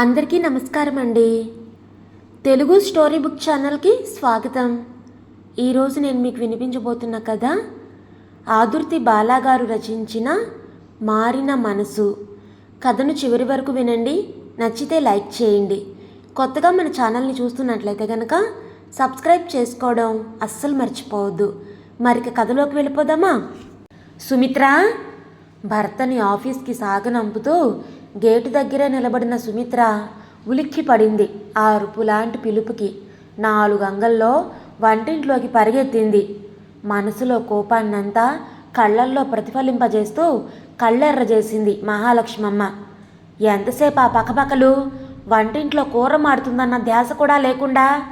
అందరికీ నమస్కారం అండి. తెలుగు స్టోరీ బుక్ ఛానల్కి స్వాగతం. ఈరోజు నేను మీకు వినిపించబోతున్న కథ ఆదుర్తి బాలాగారు రచించిన మారిన మనసు. కథను చివరి వరకు వినండి నచ్చితే లైక్ చేయండి. కొత్తగా మన ఛానల్ని చూస్తున్నట్లయితే కనుక సబ్స్క్రైబ్ చేసుకోవడం అస్సలు మర్చిపోవద్దు. మరిక కథలోకి వెళ్ళిపోదామా? సుమిత్ర భర్తని ఆఫీస్కి సాగనంపుతూ గేటు దగ్గరే నిలబడిన సుమిత్ర ఉలిక్కి పడింది ఆ అరుపు లాంటి పిలుపుకి. నాలుగు అంగల్లో వంటింట్లోకి పరిగెత్తింది. మనసులో కోపాన్నంతా కళ్ళల్లో ప్రతిఫలింపజేస్తూ కళ్ళెర్ర చేసింది మహాలక్ష్మమ్మ. ఎంతసేపు ఆ పకపకలు? వంటింట్లో కూర మాడుతుందన్న ధ్యాస కూడా లేకుండా?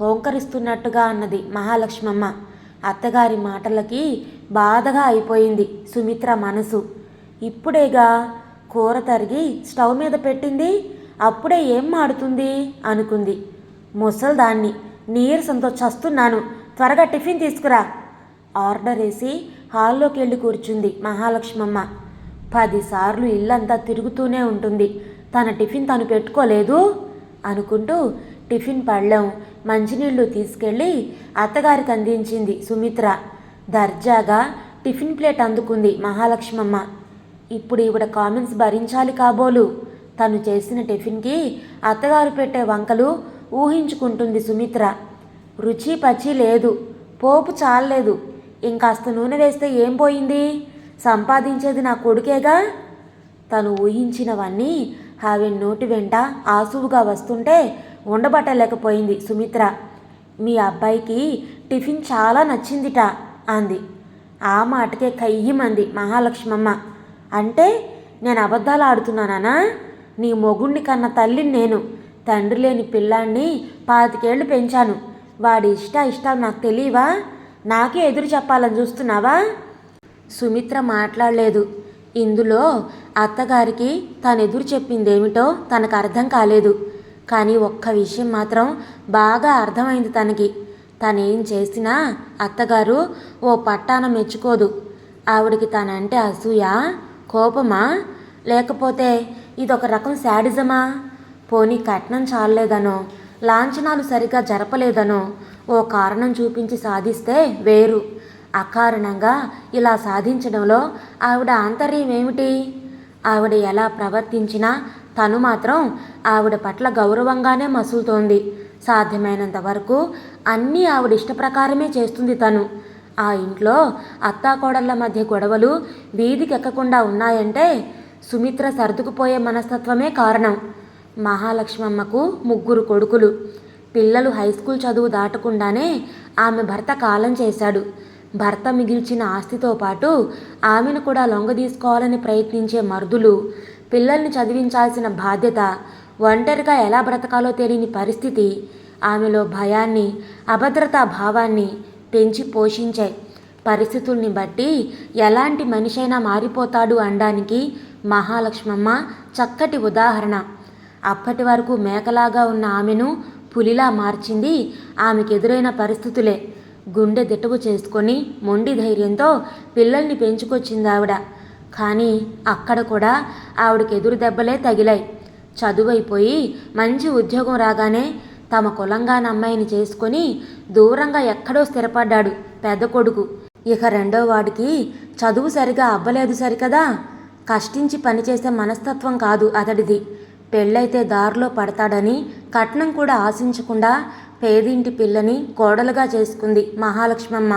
హోంకరిస్తున్నట్టుగా అన్నది మహాలక్ష్మమ్మ. అత్తగారి మాటలకి బాధగా అయిపోయింది సుమిత్ర మనసు. ఇప్పుడేగా కూర తరిగి స్టవ్ మీద పెట్టింది? అప్పుడే ఏం మాడుతుంది? అనుకుంది. ముసల్దాన్ని నీరసంతో చస్తున్నాను. త్వరగా టిఫిన్ తీసుకురా. ఆర్డర్ వేసి హాల్లోకి వెళ్ళి కూర్చుంది మహాలక్ష్మమ్మ. పదిసార్లు ఇల్లంతా తిరుగుతూనే ఉంటుంది. తన టిఫిన్ తను పెట్టుకోలేదు అనుకుంటూ టిఫిన్ పళ్ళెం మంచినీళ్ళు తీసుకెళ్ళి అత్తగారికి అందించింది సుమిత్ర. దర్జాగా టిఫిన్ ప్లేట్ అందుకుంది మహాలక్ష్మమ్మ. ఇప్పుడు ఈవిడ కామెంట్స్ భరించాలి కాబోలు. తను చేసిన టిఫిన్కి అత్తగారు పెట్టే వంకలు ఊహించుకుంటుంది సుమిత్ర. రుచి పచి లేదు పోపు చాలలేదు. ఇంకాస్త నూనె వేస్తే ఏం పోయింది? సంపాదించేది నా కొడుకేగా? తను ఊహించినవన్నీ ఆవిడ నోటి వెంట ఆసువుగా వస్తుంటే ఉండబట్టలేకపోయింది. సుమిత్ర మీ అబ్బాయికి టిఫిన్ చాలా నచ్చిందిట అంది. ఆ మాటకే కయ్యమంది మహాలక్ష్మమ్మ. అంటే నేను అబద్ధాలు ఆడుతున్నానా నీ మొగుణ్ణి కన్న తల్లిని నేను తండ్రి లేని పిల్లాన్ని పాతికేళ్ళు పెంచాను. వాడి ఇష్ట ఇష్టాలు నాకు తెలియవా? నాకే ఎదురు చెప్పాలని చూస్తున్నావా? సుమిత్ర మాట్లాడలేదు. ఇందులో అత్తగారికి తను ఎదురు చెప్పిందేమిటో తనకు అర్థం కాలేదు. కానీ ఒక్క విషయం మాత్రం బాగా అర్థమైంది తనకి. తనేం చేసినా అత్తగారు ఓ పట్టాన మెచ్చుకోదు. ఆవిడికి తనంటే అసూయ కోపమా? లేకపోతే ఇదొక రకం శాడిజమా? పోనీ కట్నం చాలలేదనో లాంఛనాలు సరిగా జరపలేదనో ఓ కారణం చూపించి సాధిస్తే వేరు. అకారణంగా ఇలా సాధించడంలో ఆవిడ ఆంతర్యం ఏమిటి? ఆవిడ ఎలా ప్రవర్తించినా తను మాత్రం ఆవిడ పట్ల గౌరవంగానే మసులుతోంది. సాధ్యమైనంత వరకు అన్నీ ఆవిడ ఇష్టప్రకారమే చేస్తుంది తను. ఆ ఇంట్లో అత్తాకోడళ్ళ మధ్య గొడవలు వీధికెక్కకుండా ఉన్నాయంటే సుమిత్ర సర్దుకుపోయే మనస్తత్వమే కారణం. మహాలక్ష్మమ్మకు ముగ్గురు కొడుకులు. పిల్లలు హై స్కూల్ చదువు దాటకుండానే ఆమె భర్త కాలం చేశాడు. భర్త మిగిల్చిన ఆస్తితో పాటు ఆమెను కూడా లొంగదీసుకోవాలని ప్రయత్నించే మరుదులు పిల్లల్ని చదివించాల్సిన బాధ్యత ఒంటరిగా ఎలా బ్రతకాలో తెలియని పరిస్థితి ఆమెలో భయాన్ని అభద్రతా భావాన్ని పెంచి పోషించాయి పరిస్థితుల్ని బట్టి ఎలాంటి మనిషైనా మారిపోతాడు అనడానికి మహాలక్ష్మమ్మ చక్కటి ఉదాహరణ. అప్పటి వరకు మేకలాగా ఉన్న ఆమెను పులిలా మార్చింది ఆమెకు ఎదురైన పరిస్థితులే. గుండె దిటవు చేసుకొని మొండి ధైర్యంతో పిల్లల్ని పెంచుకొచ్చింది ఆవిడ కానీ అక్కడ కూడా ఆవిడకి ఎదురు దెబ్బలే తగిలాయి. చదువైపోయి మంచి ఉద్యోగం రాగానే తమ కులంగాన అమ్మాయిని చేసుకొని దూరంగా ఎక్కడో స్థిరపడ్డాడు పెద్ద కొడుకు. ఇక రెండో వాడికి చదువు సరిగా అవ్వలేదు సరికదా? కష్టించి పనిచేసే మనస్తత్వం కాదు అతడిది. పెళ్ళైతే దారిలో పడతాడని కట్నం కూడా ఆశించకుండా పేదింటి పిల్లని కోడలుగా చేసుకుంది మహాలక్ష్మమ్మ.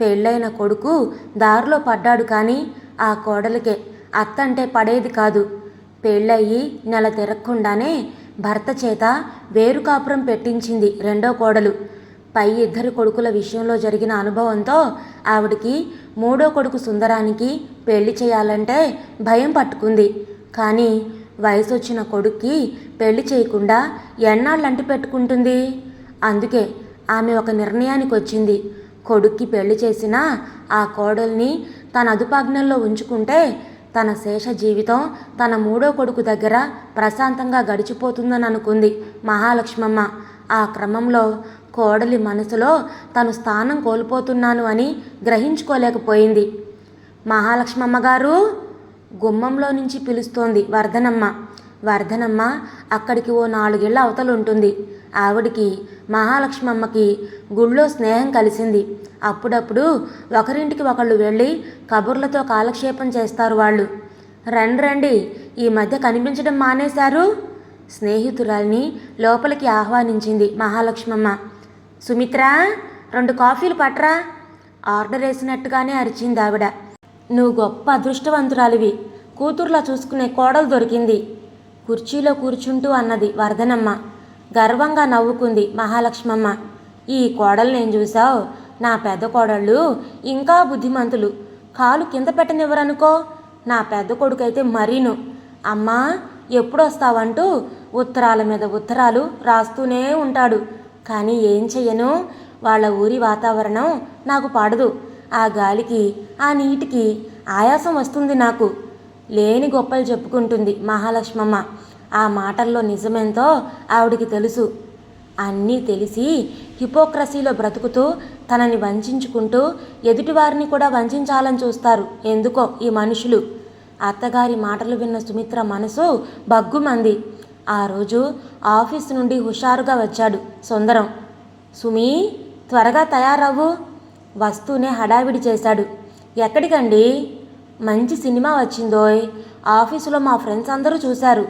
పెళ్ళైన కొడుకు దారిలో పడ్డాడు కానీ ఆ కోడలికే అత్తంటే పడేది కాదు. పెళ్ళయి నెల తిరగకుండానే భర్త చేత వేరు కాపురం పెట్టించింది రెండో కోడలు. పై ఇద్దరు కొడుకుల విషయంలో జరిగిన అనుభవంతో ఆవిడికి మూడో కొడుకు సుందరానికి పెళ్ళి చేయాలంటే భయం పట్టుకుంది. కానీ వయసు వచ్చిన కొడుక్కి పెళ్ళి చేయకుండా ఎన్నాళ్ళు అంటి పెట్టుకుంటుంది? అందుకే ఆమె ఒక నిర్ణయానికి వచ్చింది కొడుక్కి పెళ్ళి చేసినా ఆ కోడల్ని తన అదుపాజ్ఞల్లో ఉంచుకుంటే తన శేష జీవితం తన మూడో కొడుకు దగ్గర ప్రశాంతంగా గడిచిపోతుందని అనుకుంది మహాలక్ష్మమ్మ. ఆ క్రమంలో కోడలి మనసులో తను స్థానం కోల్పోతున్నాను అని గ్రహించుకోలేకపోయింది. మహాలక్ష్మమ్మ గారు గుమ్మంలో నుంచి పిలుస్తోంది వర్ధనమ్మ వర్ధనమ్మ అక్కడికి ఓ నాలుగేళ్ళ అవతలు ఉంటుంది ఆవిడికి మహాలక్ష్మమ్మకి గుళ్ళో స్నేహం కలిసింది. అప్పుడప్పుడు ఒకరింటికి ఒకళ్ళు వెళ్ళి కబుర్లతో కాలక్షేపం చేస్తారు వాళ్ళు. రండి రండి. ఈ మధ్య కనిపించడం మానేశారు? స్నేహితురాల్ని లోపలికి ఆహ్వానించింది మహాలక్ష్మమ్మ. సుమిత్ర రెండు కాఫీలు పట్రా? ఆర్డర్ వేసినట్టుగానే అరిచింది ఆవిడ. నువ్వు గొప్ప అదృష్టవంతురాలివి. కూతుర్లా చూసుకునే కోడలు దొరికింది. కుర్చీలో కూర్చుంటూ అన్నది వర్ధనమ్మ గర్వంగా నవ్వుకుంది మహాలక్ష్మమ్మ. ఈ కోడలు నేను చూసావు? నా పెద్ద కోడళ్ళు ఇంకా బుద్ధిమంతులు. కాలు కింద పెట్టనివ్వరనుకో? నా పెద్ద కొడుకైతే మరీను. అమ్మా ఎప్పుడొస్తావంటూ ఉత్తరాల మీద ఉత్తరాలు రాస్తూనే ఉంటాడు. కానీ ఏం చెయ్యను? వాళ్ళ ఊరి వాతావరణం నాకు పడదు. ఆ గాలికి ఆ నీటికి ఆయాసం వస్తుంది నాకు. లేని గొప్పలు చెప్పుకుంటుంది మహాలక్ష్మమ్మ. ఆ మాటల్లో నిజమేంతో ఆవిడికి తెలుసు. అన్నీ తెలిసి హిపోక్రసీలో బ్రతుకుతూ తనని వంచుకుంటూ ఎదుటివారిని కూడా వంచాలని చూస్తారు. ఎందుకో ఈ మనుషులు. అత్తగారి మాటలు విన్న సుమిత్ర మనసు బగ్గుమంది ఆ రోజు ఆఫీస్ నుండి హుషారుగా వచ్చాడు సుందరం. సుమి త్వరగా తయారవ్వు వస్తూనే హడావిడి చేశాడు. ఎక్కడికండి? మంచి సినిమా వచ్చిందోయ్. ఆఫీసులో మా ఫ్రెండ్స్ అందరూ చూశారు.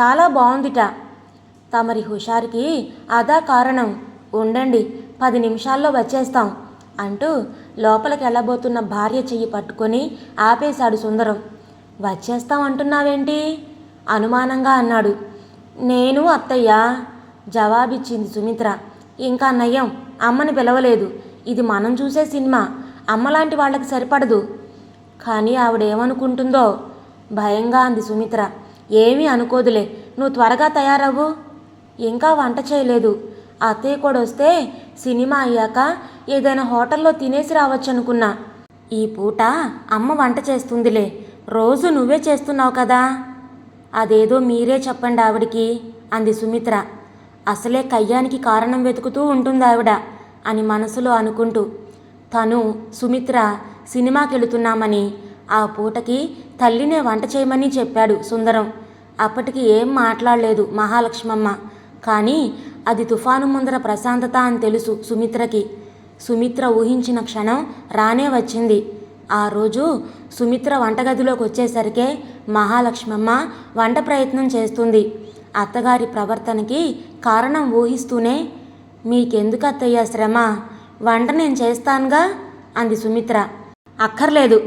చాలా బాగుందిట తమరి హుషారుకి అదా కారణం. ఉండండి పది నిమిషాల్లో వచ్చేస్తాం అంటూ లోపలికి వెళ్ళబోతున్న భార్య చెయ్యి పట్టుకొని ఆపేశాడు సుందరం. వచ్చేస్తాం అంటున్నావేంటి? అనుమానంగా అన్నాడు. నేను అత్తయ్య జవాబిచ్చింది సుమిత్ర. ఇంకా నయ్యం అమ్మని పిలవలేదు. ఇది మనం చూసే సినిమా. అమ్మలాంటి వాళ్ళకి సరిపడదు. కానీ ఆవిడేమనుకుంటుందో? భయంగా అంది సుమిత్ర. ఏమీ అనుకోదులే. నువ్వు త్వరగా తయారవ్వు. ఇంకా వంట చేయలేదు. అత్తయ్య కూడా వస్తే సినిమా అయ్యాక ఏదైనా హోటల్లో తినేసి రావచ్చు అనుకున్నా ఈ పూట అమ్మ వంట చేస్తుందిలే. రోజు నువ్వే చేస్తున్నావు కదా? అదేదో మీరే చెప్పండి ఆవిడికి అంది సుమిత్ర. అసలే కయ్యానికి కారణం వెతుకుతూ ఉంటుంది ఆవిడ అని మనసులో అనుకుంటూ. తను సుమిత్ర సినిమాకి వెళుతున్నామని ఆ పూటకి తల్లినే వంట చేయమని చెప్పాడు సుందరం. అప్పటికి ఏం మాట్లాడలేదు మహాలక్ష్మమ్మ. కానీ అది తుఫాను ముందర ప్రశాంతత అని తెలుసు సుమిత్రకి. సుమిత్ర ఊహించిన క్షణం రానే వచ్చింది. ఆ రోజు సుమిత్ర వంటగదిలోకి వచ్చేసరికే మహాలక్ష్మమ్మ వంట ప్రయత్నం చేస్తుంది. అత్తగారి ప్రవర్తనకి కారణం ఊహిస్తూనే మీకెందుకు అత్తయ్య శ్రమ? వంట నేను చేస్తానుగా? అంది సుమిత్ర. అక్కర్లేదు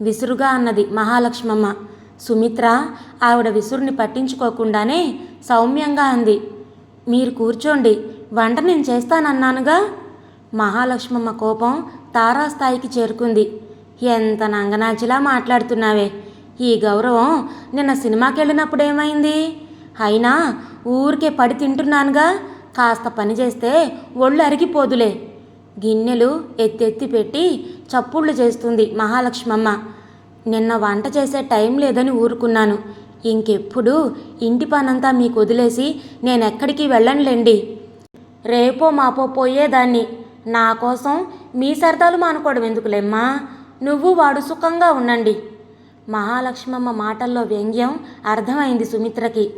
విసురుగా అన్నది మహాలక్ష్మమ్మ. సుమిత్ర ఆవిడ విసురుని పట్టించుకోకుండానే సౌమ్యంగా అంది. మీరు కూర్చోండి. వంట నేను చేస్తానన్నానుగా? మహాలక్ష్మమ్మ కోపం తారాస్థాయికి చేరుకుంది. ఎంత నంగనాచిలా మాట్లాడుతున్నావే. ఈ గౌరవం నిన్న సినిమాకి వెళ్ళినప్పుడు ఏమైంది? అయినా ఊరికే పడి తింటున్నానుగా. కాస్త పని చేస్తే ఒళ్ళు అరిగిపోదులే. గిన్నెలు ఎత్తెత్తి పెట్టి చప్పుళ్ళు చేస్తుంది మహాలక్ష్మమ్మ. నిన్న వంట చేసే టైం లేదని ఊరుకున్నాను. ఇంకెప్పుడు ఇంటి పనంతా మీకు వదిలేసి నేనెక్కడికి వెళ్ళనులేండి. రేపో మాపో పోయేదాన్ని. నా కోసం మీ సరదాలు మానుకోవడం ఎందుకులేమ్మా? నువ్వు వాడు సుఖంగా ఉండండి. మహాలక్ష్మమ్మ మాటల్లో వ్యంగ్యం అర్థమైంది సుమిత్రకి.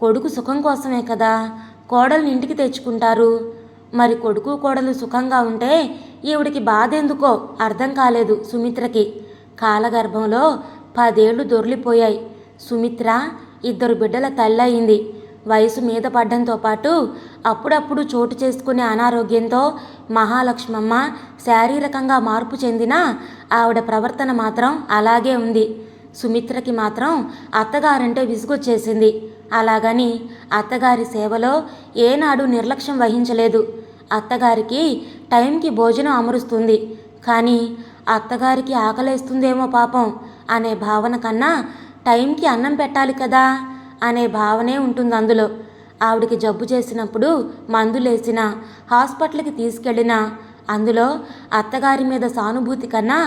కొడుకు సుఖం కోసమే కదా కోడల్ని ఇంటికి తెచ్చుకుంటారు. మరి కొడుకు కోడలు సుఖంగా ఉంటే ఈవిడికి బాధెందుకో అర్థం కాలేదు సుమిత్రకి. కాలగర్భంలో పదేళ్ళు దొర్లిపోయాయి. సుమిత్ర ఇద్దరు బిడ్డల తల్లయింది వయసు మీద పడ్డంతో పాటు అప్పుడప్పుడు చోటు చేసుకునే అనారోగ్యంతో మహాలక్ష్మమ్మ శారీరకంగా మార్పు చెందినా ఆవిడ ప్రవర్తన మాత్రం అలాగే ఉంది. సుమిత్రకి మాత్రం అత్తగారంటే విసుగొచ్చేసింది. అలాగని అత్తగారి సేవలో ఏనాడు నిర్లక్ష్యం వహించలేదు. అత్తగారికి టైంకి భోజనం అమరుస్తుంది. కానీ అత్తగారికి ఆకలేస్తుందేమో పాపం అనే భావన కన్నా టైంకి అన్నం పెట్టాలి కదా అనే భావనే ఉంటుంది అందులో. ఆవిడికి జబ్బు చేసినప్పుడు మందులేసిన హాస్పిటల్కి తీసుకెళ్ళినా అందులో అత్తగారి మీద సానుభూతి కన్నా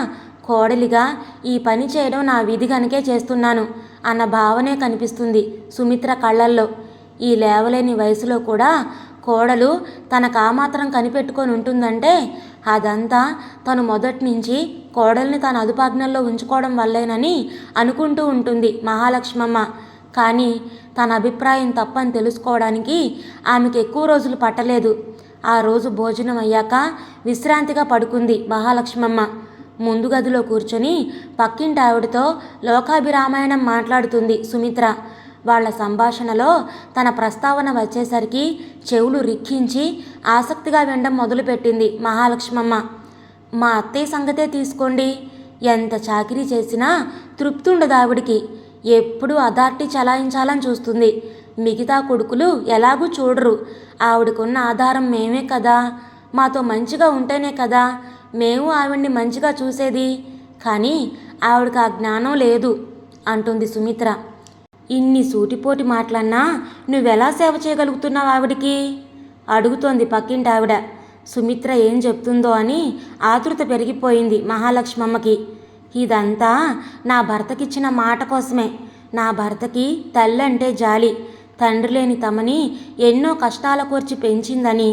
కోడలిగా ఈ పని చేయడం నా విధి కనుకే చేస్తున్నాను అన్న భావనే కనిపిస్తుంది సుమిత్ర కళ్ళల్లో. ఈ లేవలేని వయసులో కూడా కోడలు తనకు ఆ మాత్రం కనిపెట్టుకొని ఉంటుందంటే అదంతా తను మొదటి నుంచి కోడల్ని తన అదుపాజ్ఞల్లో ఉంచుకోవడం వల్లేనని అనుకుంటూ ఉంటుంది మహాలక్ష్మమ్మ. కానీ తన అభిప్రాయం తప్పని తెలుసుకోవడానికి ఆమెకు ఎక్కువ రోజులు పట్టలేదు. ఆ రోజు భోజనం అయ్యాక విశ్రాంతిగా పడుకుంది మహాలక్ష్మమ్మ. ముందు గదిలో కూర్చొని పక్కింటి ఆవిడతో లోకాభిరామాయణం మాట్లాడుతుంది సుమిత్ర. వాళ్ళ సంభాషణలో తన ప్రస్తావన వచ్చేసరికి చెవులు రిక్కించి ఆసక్తిగా వినడం మొదలుపెట్టింది మహాలక్ష్మమ్మ. మా అత్తయ్య సంగతే తీసుకోండి. ఎంత చాకిరీ చేసినా తృప్తి ఉండదు ఆవిడికి. ఎప్పుడూ అథారిటీ చలాయించాలని చూస్తుంది. మిగతా కొడుకులు ఎలాగూ చూడరు. ఆవిడకున్న ఆధారం మేమే కదా. మాతో మంచిగా ఉంటేనే కదా. మేము ఆవిడ్ని మంచిగా చూసేది. కానీ ఆవిడకి ఆ జ్ఞానం లేదు అంటుంది సుమిత్ర. ఇన్ని సూటిపోటి మాటలన్నా నువ్వెలా సేవ చేయగలుగుతున్నావు ఆవిడికి? అడుగుతోంది పక్కింటి ఆవిడ సుమిత్ర ఏం చెప్తుందో అని ఆతృత పెరిగిపోయింది మహాలక్ష్మమ్మకి. ఇదంతా నా భర్తకిచ్చిన మాట కోసమే. నా భర్తకి తల్లంటే జాలి. తండ్రి లేని తమని ఎన్నో కష్టాల కోర్చి పెంచిందని.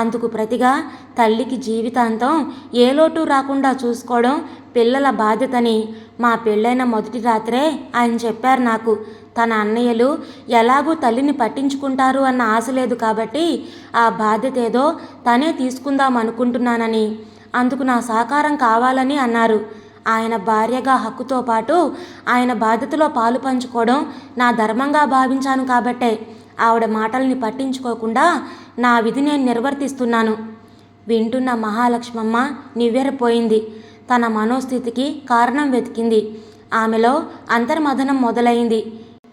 అందుకు ప్రతిగా తల్లికి జీవితాంతం ఏ లోటు రాకుండా చూసుకోవడం పిల్లల బాధ్యతని. మా పెళ్ళైన మొదటి రాత్రే ఆయన చెప్పారు నాకు తన అన్నయ్యలు ఎలాగూ తల్లిని పట్టించుకుంటారు అన్న ఆశ లేదు కాబట్టి ఆ బాధ్యత ఏదో తనే తీసుకుందాం అనుకుంటున్నానని. అందుకు నా సహకారం కావాలని అన్నారు. ఆయన భార్యగా హక్కుతో పాటు ఆయన బాధ్యతలో పాలు పంచుకోవడం నా ధర్మంగా భావించాను కాబట్టే. ఆవిడ మాటల్ని పట్టించుకోకుండా నా విధి నేను నిర్వర్తిస్తున్నాను. వింటున్న మహాలక్ష్మమ్మ నివ్వెరపోయింది. తన మనోస్థితికి కారణం వెతికింది. ఆమెలో అంతర్మథనం మొదలైంది.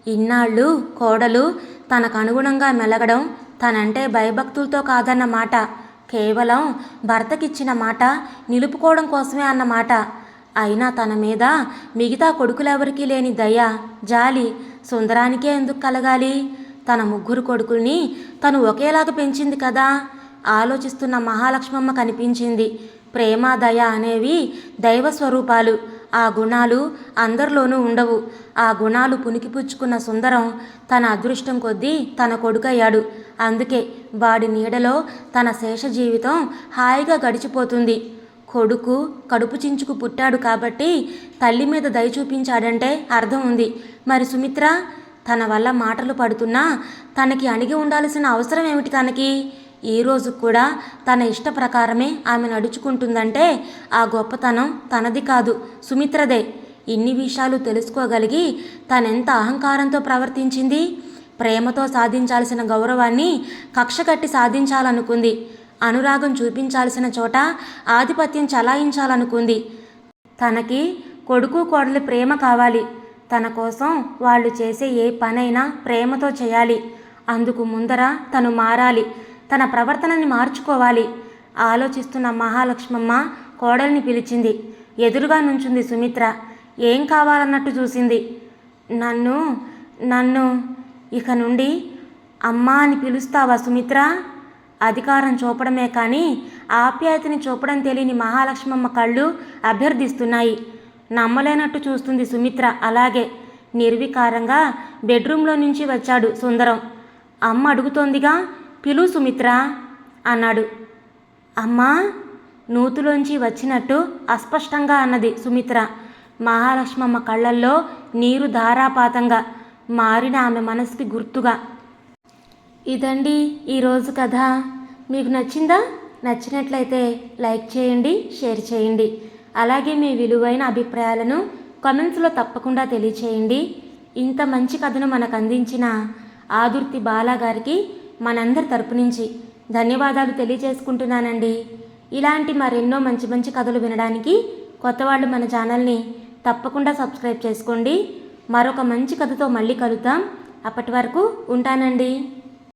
ఇన్నాళ్ళు కోడలు తనకు అనుగుణంగా మెలగడం తనంటే భయభక్తులతో కాదన్న మాట. కేవలం భర్తకిచ్చిన మాట నిలుపుకోవడం కోసమే అన్నమాట అయినా తన మీద మిగతా కొడుకులెవరికీ లేని దయ జాలి సుందరానికే ఎందుకు కలగాలి? తన ముగ్గురు కొడుకుల్ని తను ఒకేలాగా పెంచింది కదా? ఆలోచిస్తున్న మహాలక్ష్మమ్మ కనిపించింది. ప్రేమ దయ అనేవి దైవ స్వరూపాలు ఆ గుణాలు అందరిలోనూ ఉండవు. ఆ గుణాలు పునికిపుచ్చుకున్న సుందరం తన అదృష్టం కొద్దీ తన కొడుకయ్యాడు. అందుకే వాడి నీడలో తన శేష జీవితం హాయిగా గడిచిపోతుంది. కొడుకు కడుపు చించుకు పుట్టాడు కాబట్టి తల్లి మీద దయ చూపించాడంటే అర్థం ఉంది. మరి సుమిత్ర తన వల్ల మాటలు పడుతున్నా తనకి అణిగి ఉండాల్సిన అవసరం ఏమిటి తనకి? ఈ రోజు కూడా తన ఇష్ట ప్రకారమే ఆమె నడుచుకుంటుందంటే ఆ గొప్పతనం తనది కాదు సుమిత్రదే. ఇన్ని విషయాలు తెలుసుకోగలిగి తనెంత అహంకారంతో ప్రవర్తించింది? ప్రేమతో సాధించాల్సిన గౌరవాన్ని కక్ష కట్టి సాధించాలనుకుంది. అనురాగం చూపించాల్సిన చోట ఆధిపత్యం చలాయించాలనుకుంది. తనకి కొడుకు కోడలి ప్రేమ కావాలి. తన కోసం వాళ్ళు చేసే ఏ పనైనా ప్రేమతో చేయాలి. అందుకు ముందర తను మారాలి. తన ప్రవర్తనని మార్చుకోవాలి. ఆలోచిస్తున్న మహాలక్ష్మమ్మ కోడల్ని పిలిచింది. ఎదురుగా నుంచుంది సుమిత్ర. ఏం కావాలన్నట్టు చూసింది. నన్ను నన్ను ఇక నుండి అమ్మా అని పిలుస్తావా సుమిత్ర? అధికారం చూపడమే కానీ ఆప్యాయతని చూపడం తెలియని మహాలక్ష్మమ్మ కళ్ళు అభ్యర్థిస్తున్నాయి. నమ్మలేనట్టు చూస్తుంది సుమిత్ర. అలాగే నిర్వికారంగా బెడ్రూమ్లో నుంచి వచ్చాడు సుందరం. అమ్మ అడుగుతోందిగా పిలు సుమిత్ర అన్నాడు. అమ్మా నూతులోంచి వచ్చినట్టు అస్పష్టంగా అన్నది సుమిత్ర. మహాలక్ష్మమ్మ కళ్ళల్లో నీరు ధారాపాతంగా మారిన ఆమె మనసుకి గుర్తుగా ఇదండి ఈరోజు కథ. మీకు నచ్చిందా? నచ్చినట్లయితే లైక్ చేయండి షేర్ చేయండి. అలాగే మీ విలువైన అభిప్రాయాలను కమెంట్స్లో తప్పకుండా తెలియచేయండి. ఇంత మంచి కథను మనకు అందించిన ఆదుర్తి బాలా గారికి మనందరి తరపు నుంచి ధన్యవాదాలు తెలియజేసుకుంటున్నానండి. ఇలాంటి మరెన్నో మంచి మంచి కథలు వినడానికి కొత్త వాళ్ళు మన ఛానల్ని తప్పకుండా సబ్స్క్రైబ్ చేసుకోండి. మరొక మంచి కథతో మళ్ళీ కలుద్దాం. అప్పటి వరకు ఉంటానండి.